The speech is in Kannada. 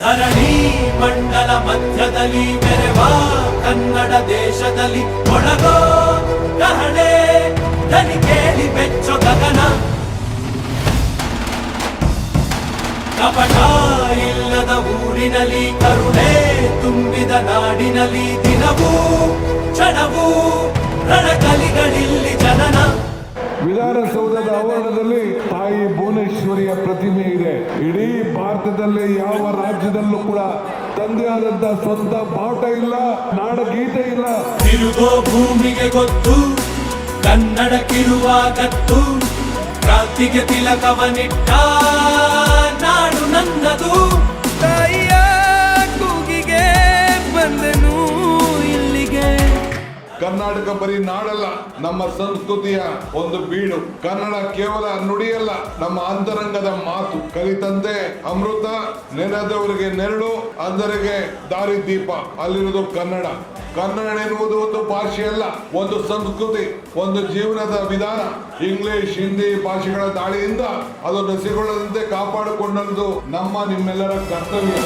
ಧರಣಿ ಮಂಡಲ ಮಧ್ಯದಲ್ಲಿ ಮೆರೆವ ಕನ್ನಡ ದೇಶದಲ್ಲಿ ಒಳಗೋ ಕಹಳೆ ದನಿ ಕೇಳಿ ಬೆಚ್ಚೋ ಗಗನ. ಕಪಟ ಇಲ್ಲದ ಊರಿನಲ್ಲಿ ಕರುಣೆ ತುಂಬಿದ ನಾಡಿನಲ್ಲಿ ದಿನವೂ ಕ್ಷಣವೂ ರಣಕಲಿಗಳಿಲ್ಲಿ ಜನನ. ವಿಧಾನಸೌಧದ ಆವರಣದಲ್ಲಿ ತಾಯಿ ಭುವನೇಶ್ವರಿಯ ಪ್ರತಿಮೆ ಇದೆ. ಇಡೀ ಭಾರತದಲ್ಲಿ ಯಾವ ರಾಜ್ಯದಲ್ಲೂ ಕೂಡ ತಂದೆ ಆದಂತ ಸ್ವಂತ ಬಾಟ ಇಲ್ಲ, ನಾಡಗೀತೆ ಇಲ್ಲ. ತಿರುಗೋ ಭೂಮಿಗೆ ಗೊತ್ತು ಕನ್ನಡಕ್ಕಿರುವ ಗತ್ತು ಕ್ರಾಂತಿಗೆ ತಿಲಕವನಿಟ್ಟ. ಕರ್ನಾಟಕ ಬರೀ ನಾಡಲ್ಲ, ನಮ್ಮ ಸಂಸ್ಕೃತಿಯ ಒಂದು ಬೀಡು. ಕನ್ನಡ ಕೇವಲ ನುಡಿಯಲ್ಲ, ನಮ್ಮ ಅಂತರಂಗದ ಮಾತು. ಕಲಿತಂತೆ ಅಮೃತ, ನೆನೆದವರಿಗೆ ನೆರಳು ಅಂದರಿಗೆ ದಾರಿ ದೀಪ. ಅಲ್ಲಿರೋದು ಕನ್ನಡ. ಕನ್ನಡ ಎನ್ನುವುದು ಒಂದು ಭಾಷೆಯಲ್ಲ ಒಂದು ಸಂಸ್ಕೃತಿ, ಒಂದು ಜೀವನದ ವಿಧಾನ. ಇಂಗ್ಲಿಷ್, ಹಿಂದಿ ಭಾಷೆಗಳ ದಾಳಿಯಿಂದ ಅದು ನಸಿಗೊಳ್ಳದಂತೆ ಕಾಪಾಡಿಕೊಂಡದ್ದು ನಮ್ಮ ನಿಮ್ಮೆಲ್ಲರ ಕರ್ತವ್ಯ.